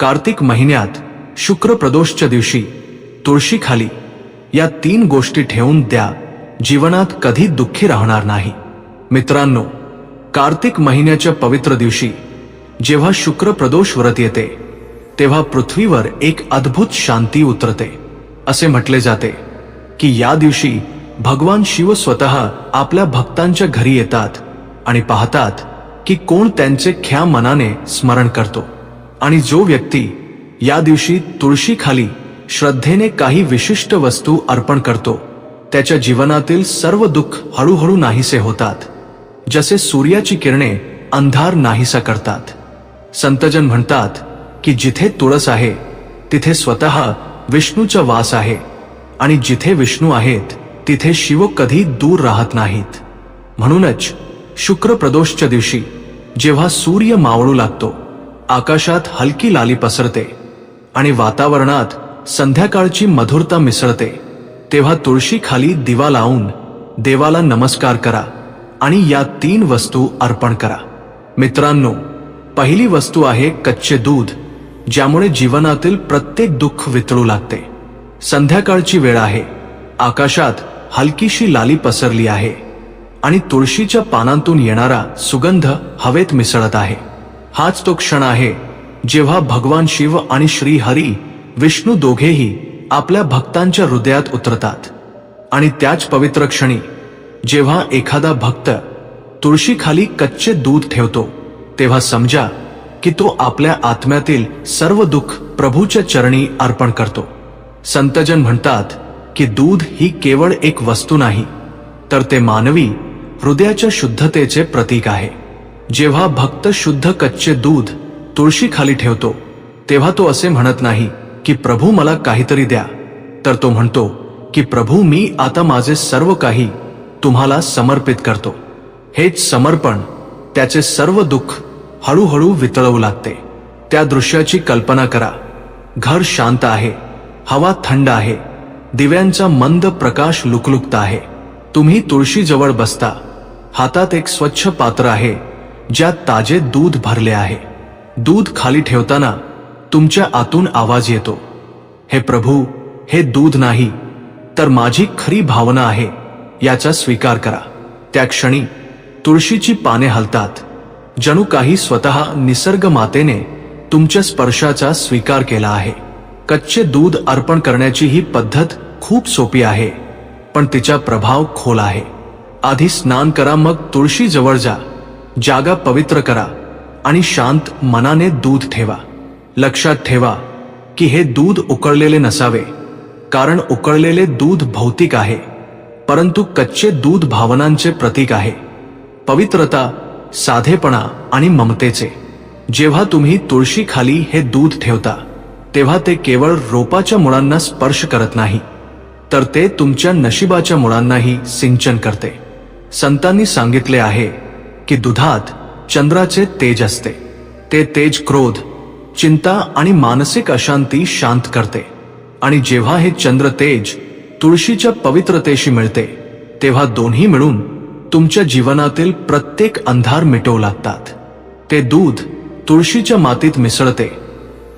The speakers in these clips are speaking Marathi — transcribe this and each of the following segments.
कार्तिक महिन्यात शुक्र प्रदोषच्या दिवशी तुळशीखाली या तीन गोष्टी ठेवून द्या जीवनात कधी दुःखी राहणार नाही. मित्रांनो कार्तिक महिन्याच्या पवित्र दिवशी जेव्हा शुक्र प्रदोष व्रत येते तेव्हा पृथ्वीवर एक अद्भुत शांती उतरते. असे म्हटले जाते की या दिवशी भगवान शिव स्वतः आपल्या भक्तांच्या घरी येतात आणि पाहतात की कोण त्यांचे ख्या मनाने स्मरण करतो. आणि जो व्यक्ती या दिवशी तुळशीखाली श्रद्धेने काही विशिष्ट वस्तू अर्पण करतो त्याच्या जीवनातील सर्व दुःख हळूहळू नाहीसे होतात जसे सूर्याची किरणे अंधार नाहीसा करतात. संतजन म्हणतात की जिथे तुळस आहे तिथे स्वतः विष्णूचा वास आहे आणि जिथे विष्णू आहेत तिथे शिव कधी दूर राहत नाहीत. म्हणूनच शुक्र प्रदोषच्या दिवशी जेव्हा सूर्य मावळू लागतो आकाशात हलकी लाली पसरते आणि वातावरणात संध्याकाळची मधुरता मिसळते. तेव्हा तुळशी खाली दिवा लावून देवाला नमस्कार करा आणि या तीन वस्तू अर्पण करा. मित्रांनो पहिली वस्तू आहे कच्चे दूध ज्यामुळे जीवनातील प्रत्येक दुःख वितळू लागते. संध्याकाळची वेळ आहे. आकाशात हलकीशी लाली पसरली आहे आणि तुळशीच्या पानांतून येणारा सुगंध हवेत मिसळत आहे. हाच तो क्षण आहे जेव्हा भगवान शिव आणि श्री हरी विष्णू दोघेही आपल्या भक्तांच्या हृदयात उतरतात. आणि त्याच पवित्र क्षणी जेव्हा एखादा भक्त तुळशीखाली कच्चे दूध ठेवतो तेव्हा समजा की तो आपल्या आत्म्यातील सर्व दुःख प्रभूच्या चरणी अर्पण करतो. संतजन म्हणतात की दूध ही केवळ एक वस्तू नाही तर ते मानवी हृदयाच्या शुद्धतेचे प्रतीक आहे. जेव्हा भक्त शुद्ध कच्चे दूध तुळशीखाली ठेवतो तेव्हा तो असे म्हणत नाही की प्रभू मला काहीतरी द्या. तर तो म्हणतो की प्रभू मी आता माझे सर्व काही तुम्हाला समर्पित करतो. हेच समर्पण त्याचे सर्व दुःख हळूहळू वितळवू लागते. त्या दृश्याची कल्पना करा. घर शांत आहे हवा थंड आहे दिव्यांचा मंद प्रकाश लुकलुकता आहे. तुम्ही तुळशीजवळ बसता हातात एक स्वच्छ पात्र आहे ज्यात ताजे दूध भरले आहे. दूध खाली ठेवताना तुमच्या आतून आवाज येतो. हे प्रभू हे दूध नाही तर माझी खरी भावना आहे याचा स्वीकार करा. त्या क्षणी तुळशीची पाने हलतात. जणू काही स्वतः निसर्ग मातेने तुमच्या स्पर्शाचा स्वीकार केला आहे. कच्चे दूध अर्पण करण्याची ही पद्धत खूप सोपी आहे पण तिचा प्रभाव खोल आहे. आधी स्नान करा मग तुळशी जवळ जा. जागा पवित्र करा आणि शांत मनाने दूध ठेवा. लक्षात ठेवा की हे दूध उकळलेले नसावे कारण उकळलेले दूध भौतिक आहे परंतु कच्चे दूध भावनांचे प्रतीक आहे. पवित्रता साधेपणा आणि ममतेचे. जेव्हा तुम्ही तुळशीखाली हे दूध ठेवता तेव्हा ते केवळ रोपाच्या मुळांना स्पर्श करत नाही तर ते तुमच्या नशिबाच्या मुळांनाही सिंचन करते. संतांनी सांगितले आहे की दुधात चंद्राचे तेज असते. ते तेज क्रोध चिंता आणि मानसिक अशांती शांत करते. आणि जेव्हा हे चंद्र तेज तुळशीच्या पवित्रतेशी मिळते तेव्हा दोन्ही मिळून तुमच्या जीवनातील प्रत्येक अंधार मिटवू लागतात. ते दूध तुळशीच्या मातीत मिसळते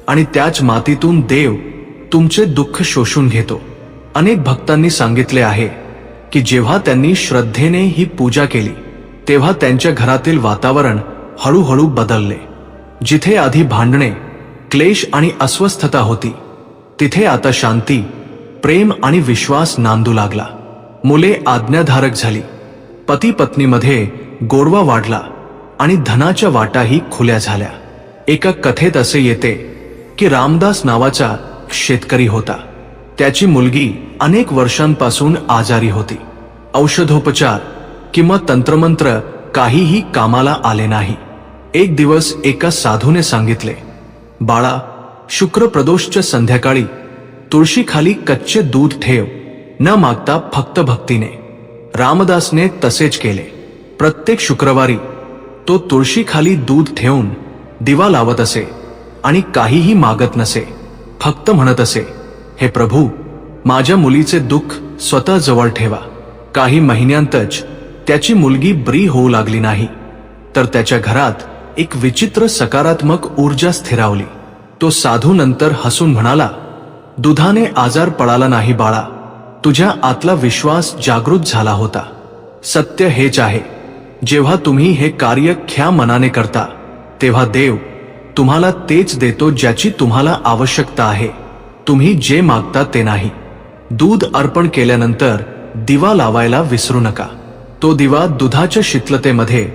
आणि त्याच मातीतून देव तुमचे दुःख शोषून घेतो. अनेक भक्तांनी सांगितले आहे की जेव्हा त्यांनी श्रद्धेने ही पूजा केली तेव्हा त्यांच्या घरातील वातावरण हळूहळू बदलले. जिथे आधी भांडणे क्लेश आणि अस्वस्थता होती तिथे आता शांती प्रेम आणि विश्वास नांदू लागला. मुले आज्ञाधारक झाली. पती पत्नीमध्ये गोरवा वाढला आणि धनाच्या वाटाही खुल्या झाल्या. एका कथेत असे येते की रामदास नावाचा शेतकरी होता. त्याची मुलगी अनेक वर्षांपासून आजारी होती. औषधोपचार किंवा तंत्रमंत्र काहीही कामाला आले नाही. एक दिवस एका साधूने सांगितले बाळा शुक्र प्रदोषच्या संध्याकाळी तुळशीखाली कच्चे दूध ठेव न मागता फक्त भक्तीने. रामदासने तसेच केले. प्रत्येक शुक्रवारी तो तुळशीखाली दूध ठेवून दिवा लावत असे आणि काहीही मागत नसे फक्त म्हणत असे हे प्रभू माझ्या मुलीचे दुःख स्वतः जवळ ठेवा. काही महिन्यांतच त्याची मुलगी ब्री होऊ लागली नाही तर त्याच्या घरात एक विचित्र सकारात्मक ऊर्जा स्थिरावली. तो साधू नंतर हसून म्हणाला दुधाने आजार पळाला नाही बाळा तुझ्या आतला विश्वास जागृत झाला होता. सत्य हेच आहे. जेव्हा तुम्ही हे कार्य ख्या मनाने करता तेव्हा देव तुम्हाला तेच देतो ज्याची तुम्हाला आवश्यकता आहे. तुम्ही जे मागता ते नाही. दूध अर्पण केल्यानंतर दिवा लावायला विसरू नका. तो दिवा दुधाच्या शीतलतेमध्ये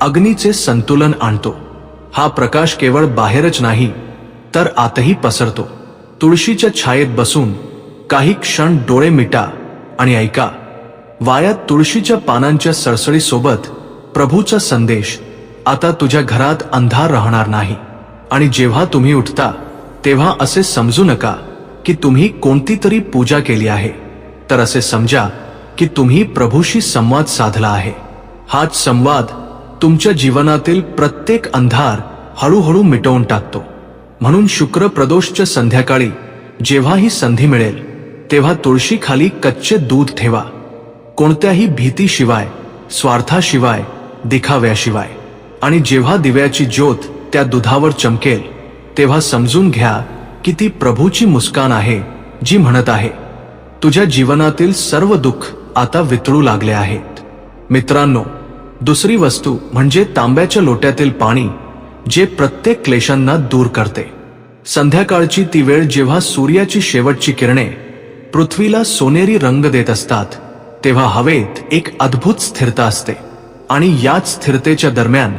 अग्नीचे संतुलन आणतो. हा प्रकाश केवळ बाहेरच नाही तर आतही पसरतो. तुळशीच्या छायेत बसून काही क्षण डोळे मिटा आणि ऐका. वायात तुळशीच्या पानांच्या सळसळीसोबत प्रभूचा संदेश आता तुझ्या घरात अंधार राहणार नाही. आणि जेव्हा तुम्ही उठता तेव्हा असे समजू नका की तुम्ही कोणती तरी पूजा केली आहे. तर असे समजा की तुम्ही प्रभूशी संवाद साधला आहे. हाच संवाद तुमच्या जीवनातील प्रत्येक अंधार हळूहळू मिटवून टाकतो. म्हणून शुक्र प्रदोषच्या संध्याकाळी जेव्हा ही संधी मिळेल तेव्हा तुळशीखाली कच्चे दूध ठेवा. कोणत्याही भीतीशिवाय स्वार्थाशिवाय दिखाव्याशिवाय. आणि जेव्हा दिव्याची ज्योत त्या दुधावर चमकेल तेव्हा समजून घ्या की ती प्रभूची मुस्कान आहे जी म्हणत आहे तुझ्या जीवनातील सर्व दुःख आता वितळू लागले आहेत. मित्रांनो दुसरी वस्तू म्हणजे तांब्याच्या लोट्यातील पाणी जे प्रत्येक क्लेशांना दूर करते. संध्याकाळची ती वेळ जेव्हा सूर्याची शेवटची किरणे पृथ्वीला सोनेरी रंग देत असतात तेव्हा हवेत एक अद्भुत स्थिरता असते. आणि याच स्थिरतेच्या दरम्यान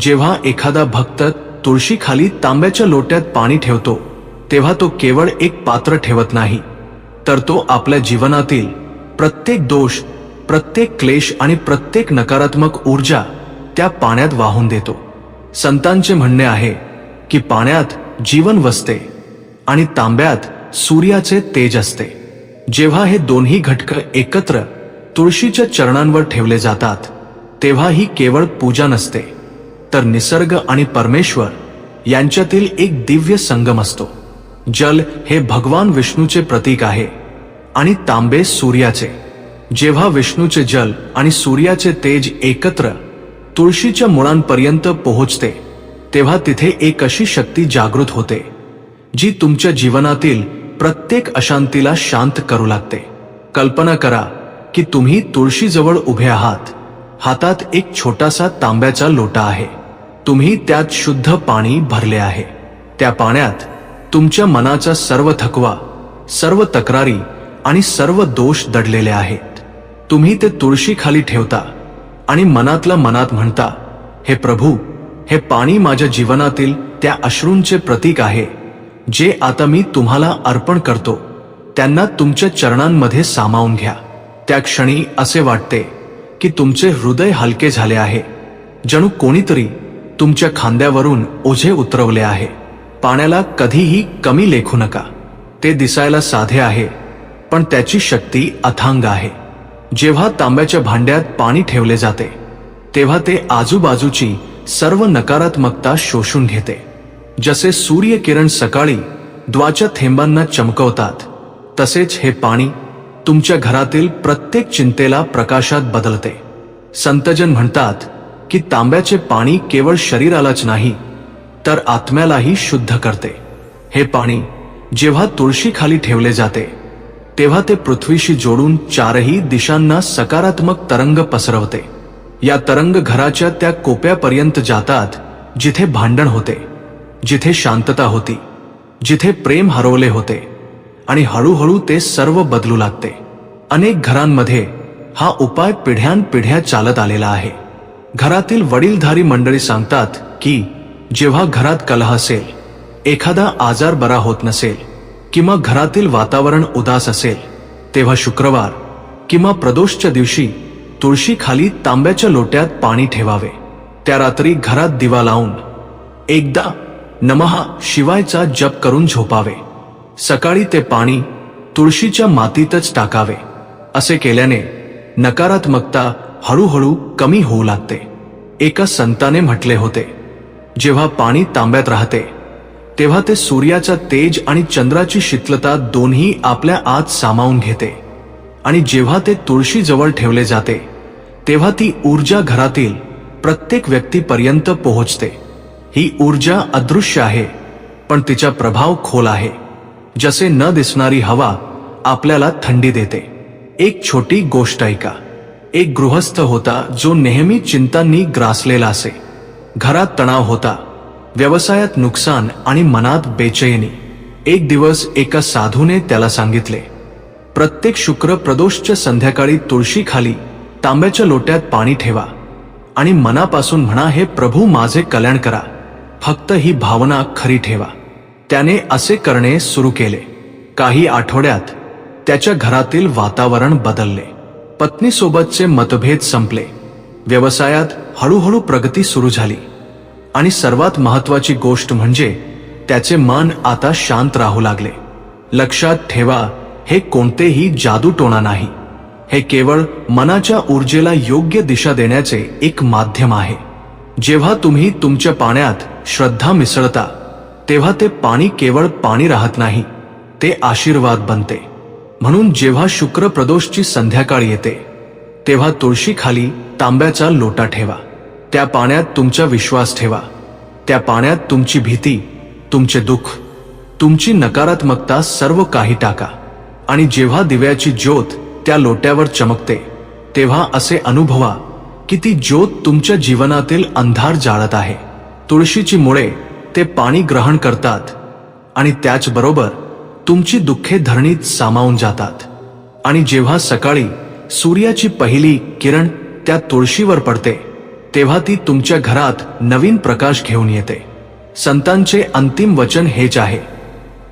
जेव्हा एखादा भक्त तुळशीखाली तांब्याच्या लोट्यात पाणी ठेवतो तेव्हा तो केवळ एक पात्र ठेवत नाही तर तो आपल्या जीवनातील प्रत्येक दोष प्रत्येक क्लेश आणि प्रत्येक नकारात्मक ऊर्जा त्या पाण्यात वाहून देतो. संतांचे म्हणणे आहे की पाण्यात जीवन वसते आणि तांब्यात सूर्याचे तेज असते. जेव्हा हे दोन्ही घटक एकत्र तुळशीच्या चरणांवर ठेवले जातात तेव्हा ही केवळ पूजा नसते तर निसर्ग आणि परमेश्वर यांच्यातील एक दिव्य संगम असतो. जल हे भगवान विष्णूचे प्रतीक आहे. आणि तांबे सूर्याचे. जेव्हा विष्णूचे जल आणि सूर्याचे तेज एकत्र तुळशीच्या मुळांपर्यंत पोहोचते तेव्हा तिथे एक अशी शक्ती जागृत होते जी तुमच्या जीवनातील प्रत्येक अशांतीला शांत करू लागते. कल्पना करा की तुम्ही तुळशीजवळ उभे आहात. हातात एक छोटासा तांब्याचा लोटा आहे. तुम्ही त्यात शुद्ध पाणी भरले आहे. त्या पाण्यात तुमच्या मनाचा सर्व थकवा सर्व तक्रारी आणि सर्व दोष दडलेले आहेत. तुम्ही ते तुळशी खाली ठेवता आणि मनातला मनात म्हणता हे प्रभू हे पाणी माझ्या जीवनातील त्या अश्रूंचे प्रतीक आहे जे आता मी तुम्हाला अर्पण करतो. त्यांना तुमच्या चरणांमध्ये सामावून घ्या. त्या क्षणी असे वाटते की तुमचे हृदय हलके झाले आहे. जणू कोणीतरी तुमच्या खांद्यावरून ओझे उतरवले आहे. पाण्याला कधीही कमी लेखू नका. ते दिसायला साधे आहे. पण त्याची शक्ती अथांग आहे. जेव्हा तांब्याच्या भांड्यात पाणी ठेवले जाते तेव्हा ते आजूबाजूची सर्व नकारात्मकता शोषून घेते. जसे सूर्य किरण सकाळी द्वाच्या थेंबांना चमकवतात तसेच हे पाणी तुमच्या घरातील प्रत्येक चिंतेला प्रकाशात बदलते. संतजन म्हणतात की तांब्याचे पाणी केवळ शरीरालाच नाही तर आत्म्यालाही शुद्ध करते. हे पाणी जेव्हा तुळशीखाली ठेवले जाते तेव्हा ते पृथ्वीशी जोडून चारही दिशांना सकारात्मक तरंग पसरवते. या तरंग घराच्या त्या कोप्यापर्यंत जातात जिथे भांडण होते जिथे शांतता होती जिथे प्रेम हरवले होते आणि हळूहळू ते सर्व बदलू लागते. अनेक घरांमध्ये हा उपाय पिढ्यानपिढ्या चालत आलेला आहे. घरातील वडीलधारी मंडळी सांगतात की जेव्हा घरात कलह असेल एखादा आजार बरा होत नसेल किंवा घरातील वातावरण उदास असेल तेव्हा शुक्रवार किंवा प्रदोषच्या दिवशी तुळशी खाली तांब्याच्या लोट्यात पाणी ठेवावे. त्या रात्री घरात दिवा लावून एकदा नमहा शिवायचा जप करून झोपावे. सकाळी ते पाणी तुळशीच्या मातीतच टाकावे. असे केल्याने नकारात्मकता हळूहळू कमी होऊ लागते. एका संताने म्हटले होते जेव्हा पाणी तांब्यात राहते तेव्हा ते सूर्याचा तेज आणि चंद्राची शीतलता दोन्ही आपल्या आत सामावून घेते. आणि जेव्हा ते तुळशी जवळ ठेवले जाते तेव्हा ती ऊर्जा घरातील प्रत्येक व्यक्तीपर्यंत पोहोचते. ही ऊर्जा अदृश्य आहे पण तिचा प्रभाव खोल आहे जसे न दिसणारी हवा आपल्याला थंडी देते. एक छोटी गोष्ट ऐका. एक गृहस्थ होता जो नेहमी चिंतांनी ग्रासलेला असे. घरात तणाव होता. व्यवसायात नुकसान आणि मनात बेचैनी. एक दिवस एका साधूने त्याला सांगितले प्रत्येक शुक्र प्रदोषच्या संध्याकाळी तुळशीखाली तांब्याच्या लोट्यात पाणी ठेवा आणि मनापासून म्हणा हे प्रभू माझे कल्याण करा फक्त ही भावना खरी ठेवा. त्याने असे करणे सुरू केले. काही आठवड्यात त्याच्या घरातील वातावरण बदलले. पत्नीसोबतचे मतभेद संपले. व्यवसायात हळूहळू प्रगती सुरू झाली. आणि सर्वात महत्वाची गोष्ट म्हणजे त्याचे मन आता शांत राहू लागले. लक्षात ठेवा हे कोणतेही जादूटोणा नाही. हे केवळ मनाच्या ऊर्जेला योग्य दिशा देण्याचे एक माध्यम आहे. जेव्हा तुम्ही तुमच्या पाण्यात श्रद्धा मिसळता तेव्हा ते पाणी केवळ पाणी राहत नाही ते आशीर्वाद बनते. म्हणून जेव्हा शुक्र प्रदोषची संध्याकाळ येते तेव्हा तुळशीखाली तांब्याचा लोटा ठेवा. त्या पाण्यात तुमचा विश्वास ठेवा. त्या पाण्यात तुमची भीती तुमचे दुःख तुमची नकारात्मकता सर्व काही टाका. आणि जेव्हा दिव्याची ज्योत त्या लोट्यावर चमकते तेव्हा असे अनुभवा की ती ज्योत तुमच्या जीवनातील अंधार जाळत आहे. तुळशीची मुळे ते पाणी ग्रहण करतात आणि त्याचबरोबर तुमची दुःखे धरणीत सामावून जातात. आणि जेव्हा सकाळी सूर्याची पहिली किरण त्या तुळशीवर पडते तेव्हा ती तुमच्या घरात नवीन प्रकाश घेऊन येते. संतांचे अंतिम वचन हेच आहे.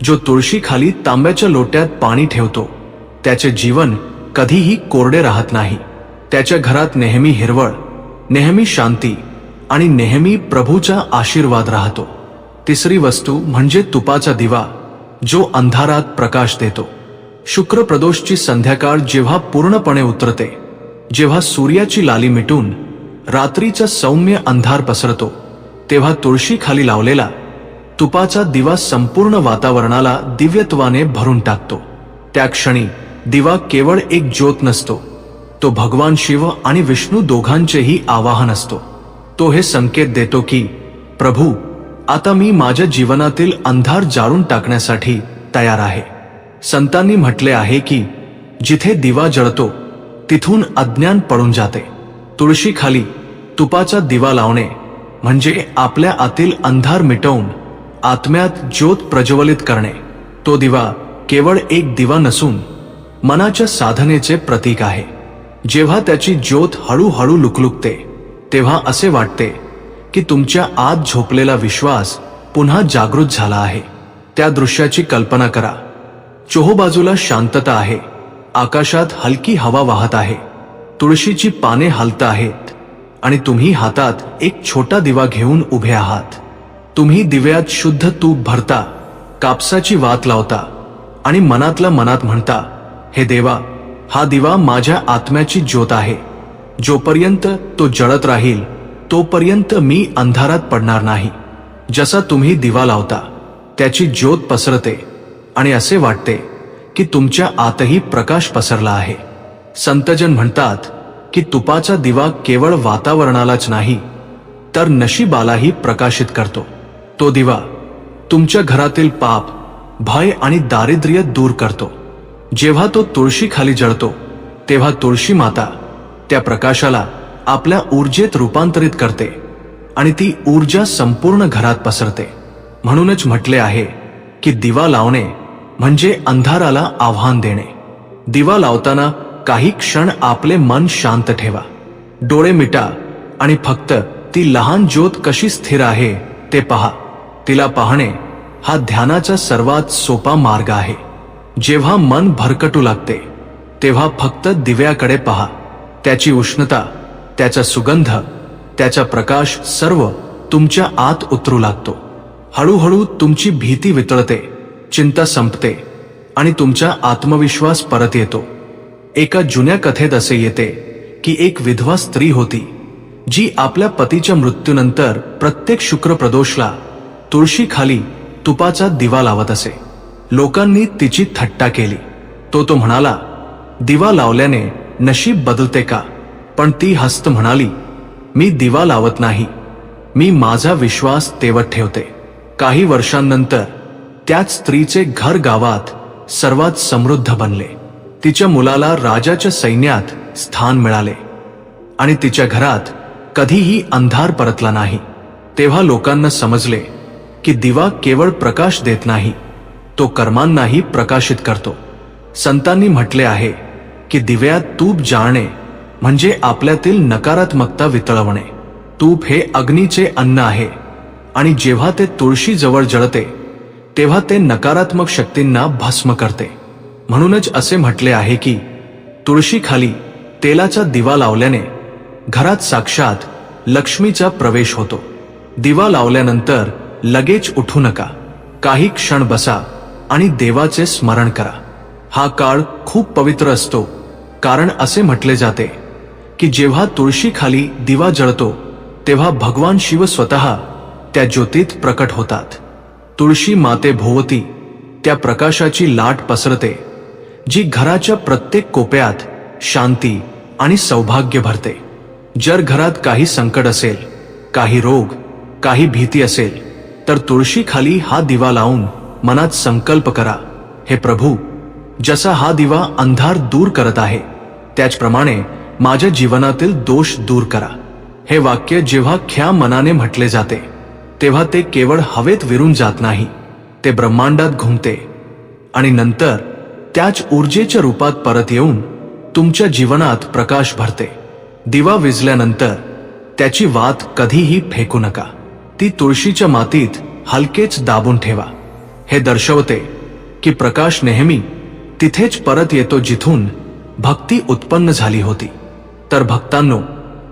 जो तुळशीखाली तांब्याच्या लोट्यात पाणी ठेवतो त्याचे जीवन कधीही कोरडे राहत नाही. त्याच्या घरात नेहमी हिरवळ नेहमी शांती आणि नेहमी प्रभूचा आशीर्वाद राहतो. तिसरी वस्तू म्हणजे तुपाचा दिवा जो अंधारात प्रकाश देतो. शुक्र प्रदोषची संध्याकाळ जेव्हा पूर्णपणे उतरते जेव्हा सूर्याची लाली मिटून रात्रीचा सौम्य अंधार पसरतो. तेव्हा तुळशी खाली लावलेला तुपाचा दिवा संपूर्ण वातावरणाला दिव्यत्वाने भरून टाकतो. त्या क्षणी दिवा केवळ एक ज्योत नसतो. तो भगवान शिव आणि विष्णू दोघांचेही आवाहन असतो. तो हे संकेत देतो की प्रभू आता मी माझ्या जीवनातील अंधार जाळून टाकण्यासाठी तयार आहे. संतांनी म्हटले आहे की जिथे दिवा जळतो तिथून अज्ञान पडून जाते. तुळशीखाली तुपाचा दिवा लावणे म्हणजे आपल्या आतील अंधार मिटवून आत्म्यात ज्योत प्रज्वलित करणे. तो दिवा केवळ एक दिवा नसून मनाच्या साधनेचे प्रतीक आहे. जेव्हा त्याची ज्योत हळूहळू लुकलुकते तेव्हा असे वाटते की तुमच्या आत झोपलेला विश्वास पुन्हा जागृत झाला आहे. त्या दृश्याची कल्पना करा. चोहोबाजूला शांतता आहे. आकाशात हलकी हवा वाहत आहे. तुळशीची पाने हलत आहेत आणि तुम्ही हातात एक छोटा दिवा घेऊन उभे आहात. तुम्ही दिव्यात शुद्ध तूप भरता कापसाची वात लावता आणि मनातल्या मनात म्हणता हे देवा हा दिवा माझ्या आत्म्याची ज्योत आहे. जोपर्यंत तो जळत राहील तोपर्यंत मी अंधारात पडणार नाही. जसा तुम्ही दिवा लावता त्याची ज्योत पसरते आणि असे वाटते की तुमच्या आतही प्रकाश पसरला आहे. संतजन म्हणतात की तुपाचा दिवा केवळ वातावरणालाच नाही तर नशिबालाही प्रकाशित करतो. तो दिवा तुमच्या घरातील पाप भय आणि दारिद्र्य दूर करतो. जेव्हा तो तुळशी खाली जळतो तेव्हा तुळशी माता त्या प्रकाशाला आपल्या ऊर्जेत रूपांतरित करते आणि ती ऊर्जा संपूर्ण घरात पसरते. म्हणूनच म्हटले आहे की दिवा लावणे म्हणजे अंधाराला आव्हान देणे. दिवा लावताना काही क्षण आपले मन शांत ठेवा. डोळे मिटा आणि फक्त ती लहान ज्योत कशी स्थिर आहे ते पहा. तिला पाहणे हा ध्यानाचा सर्वात सोपा मार्ग आहे. जेव्हा मन भरकटू लागते तेव्हा फक्त दिव्याकडे पहा. त्याची उष्णता त्याचा सुगंध त्याचा प्रकाश सर्व तुमच्या आत उतरू लागतो. हळूहळू तुमची भीती वितळते चिंता संपते आणि तुमचा आत्मविश्वास परत येतो. एका जुन्या कथेत असे येते की एक विधवा स्त्री होती जी आपल्या पतीच्या मृत्यूनंतर प्रत्येक शुक्र प्रदोषला तुळशी खाली तुपाचा दिवा लावत असे. लोकांनी तिची थट्टा केली. तो तो म्हणाला दिवा लावल्याने नशीब बदलते का? पण ती हस्त म्हणाली मी दिवा लावत नाही. मी माझा विश्वास तेवत ठेवते. काही वर्षांनंतर त्याच स्त्रीचे घर गावात सर्वात समृद्ध बनले. तिच्या मुलाला राजाच्या सैन्यात स्थान मिळाले. आणि तिच्या घरात कधीही अंधार परतला नाही. तेव्हा लोकांना समजले की दिवा केवळ प्रकाश देत नाही तो कर्मांनाही प्रकाशित करतो. संतांनी म्हटले आहे की दिव्यात तूप जाळणे म्हणजे आपल्यातील नकारात्मकता वितळवणे. तूप हे अग्नीचे अन्न आहे आणि जेव्हा ते तुळशी जवळ जळते तेव्हा ते नकारात्मक शक्तींना भस्म करते. म्हणूनच असे म्हटले आहे की तुळशीखाली तेलाचा दिवा लावल्याने घरात साक्षात लक्ष्मीचा प्रवेश होतो. दिवा लावल्यानंतर लगेच उठू नका. काही क्षण बसा आणि देवाचे स्मरण करा. हा काळ खूप पवित्र असतो कारण असे म्हटले जाते की जेव्हा तुळशीखाली दिवा जळतो तेव्हा भगवान शिव स्वतः त्या ज्योतीत प्रकट होतात. तुळशी माते भोवती त्या प्रकाशाची लाट पसरते. जी घराच्या प्रत्येक कोप्यात शांती आणि सौभाग्य भरते. जर घरात काही संकट असेल काही रोग काही भीती असेल तर तुळशीखाली हा दिवा लावून मनात संकल्प करा. हे प्रभू जसा हा दिवा अंधार दूर करत आहे त्याचप्रमाणे माझ्या जीवनातील दोष दूर करा. हे वाक्य जेव्हा ख्या मनाने म्हटले जाते तेव्हा ते केवळ हवेत विरून जात नाही ते ब्रह्मांडात घुमते. आणि नंतर त्याच ऊर्जेच्या रूपात परत येऊन तुमच्या जीवनात प्रकाश भरते. दिवा विजल्यानंतर त्याची वात कधीही फेकू नका. ती तुळशीच्या मातीत हलकेच दाबून ठेवा. हे दर्शवते की प्रकाश नेहमी तिथेच परत येतो जिथून भक्ती उत्पन्न झाली होती. तर भक्तांनो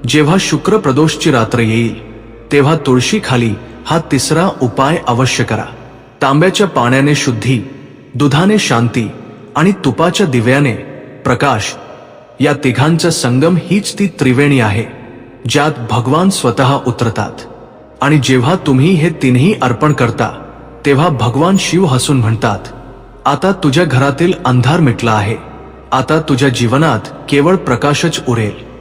जेव्हा शुक्र प्रदोषची रात्र येईल तेव्हा तुळशीखाली हा तिसरा उपाय अवश्य करा. तांब्याच्या पाण्याने शुद्धी दुधाने शांती आणि तुपाच्या दिव्याने प्रकाश या तिघांचा संगम हीच ती त्रिवेणी आहे ज्यात भगवान स्वतः उतरतात. आणि जेव्हा तुम्ही हे तिन्ही अर्पण करता तेव्हा भगवान शिव हसून म्हणतात आता तुझ्या घरातील अंधार मिटला आहे. आता तुझ्या जीवनात केवळ प्रकाशच उरेल.